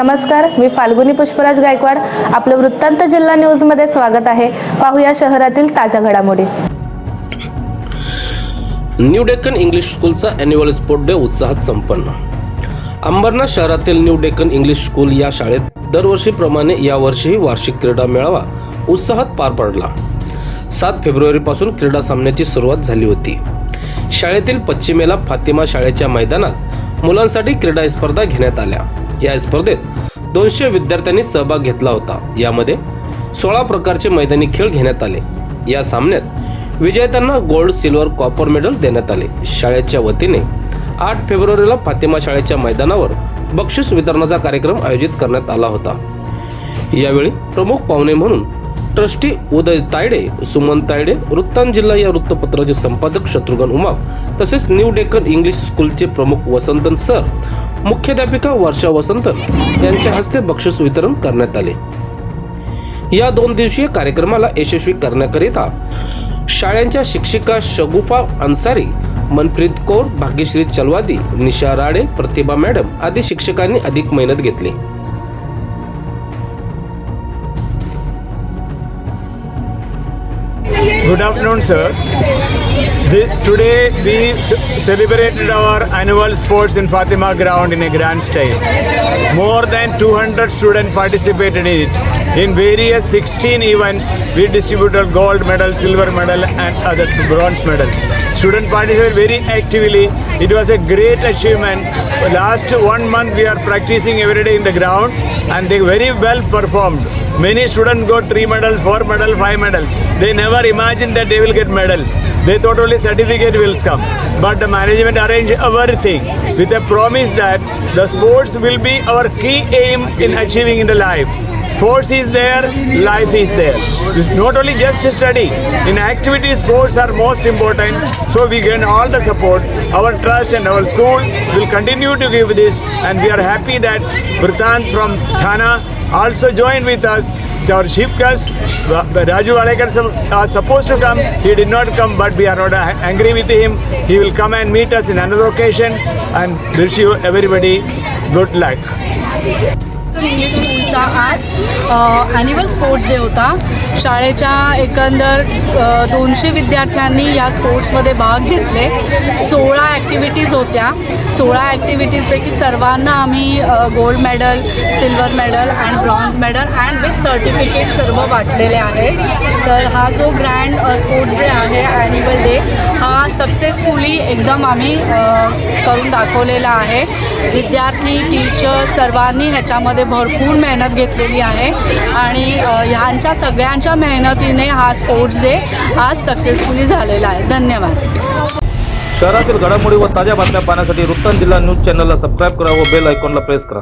नमस्कार मी फाल्गुनी पुष्पराज गायकवाड. आपलं वृत्तांत जिल्हा न्यूजमध्ये स्वागत आहे. पाहूया शहरातील ताज्या घडामोडी. न्यू डेक्कन इंग्लिश स्कूलचा अॅन्युअल स्पोर्ट डे उत्साहात संपन्न. अंबरनाथ शहरातील न्यू डेक्कन इंग्लिश स्कूल या शाळेत दरवर्षीप्रमाणे यावर्षीही वार्षिक क्रीडा मेळावा उत्साहात पार पडला. सात फेब्रुवारीपासून क्रीडा सामन्याची सुरुवात झाली होती. शाळेतील पश्चिमेला फातिमा शाळेच्या मैदानात मुलांसाठी क्रीडा स्पर्धा घेण्यात आल्या. या स्पर्धेत दोनशे विद्यार्थ्यांनी सहभाग घेतला होता. यामध्ये सोळा प्रकारचे मैदानी खेळ घेण्यात आले. या सामन्यात विजेत्यांना गोल्ड सिल्वर कॉपर मेडल देण्यात आले. शाळेच्या वतीने आठ फेब्रुवारीला फातिमा शाळेच्या मैदानावर बक्षीस वितरणाचा कार्यक्रम आयोजित करण्यात आला होता. यावेळी प्रमुख पाहुणे म्हणून ट्रस्टी उदय तायडे सुमन तायडे वृत्तांत जिल्हा या वृत्तपत्राचे संपादक शत्रुघ्न उमाप तसेच न्यू डेक्कन इंग्लिश स्कूलचे प्रमुख वसंतन सर मुख्याध्यापिका वर्षा वसंत यांच्या हस्ते बक्षीस वितरण करण्यात आले. या दोन दिवसीय कार्यक्रमाला यशस्वी करण्याकरिता शाळेच्या शिक्षिका शगुफा अन्सारी मनप्रीत कौर भाग्यश्री चलवादी निशा राडे प्रतिभा मॅडम आदी शिक्षकांनी अधिक मेहनत घेतली. Good afternoon, sir. This, today we celebrated our annual sports in Fatima ground in a grand style. More than 200 students participated in it. In various 16 events, we distributed gold medal, silver medal, and other bronze medals. Students participated very actively. It was a great achievement. Last one month, we are practicing every day in the ground, and they very well performed. Many students got three medals, four medals, five medals. They never imagined that they will get medals. They thought only certificate will come. But the management arranged everything with a promise that the sports will be our key aim in achieving in the life. Sports is there, life is there. It's not only just study. In activity, sports are most important. So we gain all the support. Our trust and our school will continue to give this, and we are happy that Vritant from Thana also joined with us. Our chief guest, Raju Valekar, was supposed to come. He did not come, but we are not uh, angry with him. He will come and meet us in another occasion. And wish you everybody good luck. English स्कूलचा आज annual sports day होता. शाळेच्या एकंदर दोनशे विद्यार्थ्यांनी या स्पोर्ट्समध्ये भाग घेतले. सोळा ॲक्टिव्हिटीज होत्या. सोळा ॲक्टिव्हिटीजपैकी सर्वांना आम्ही gold medal silver medal and bronze medal and with certificate सर्व वाटलेले आहे तर हा जो ग्रँड स्पोर्ट्स डे आहे ॲन्युअल डे हा सक्सेसफुली एकदम आम्ही करून दाखवलेला आहे. विद्यार्थी टीचर सर्वांनी ह्याच्यामध्ये भरपूर मेहनत घेतलेली आहे. आणि ह्यांच्या सगळ्यांच्या मेहनतीने हा स्पोर्ट्स डे आज सक्सेसफुली झालेला आहे. धन्यवाद. शहरातील घडामोडी व ताज्या बातम्या पाहण्यासाठी वृत्तांत जिल्हा न्यूज चॅनलला सबस्क्राईब करा व बेल आयकॉनला प्रेस करा.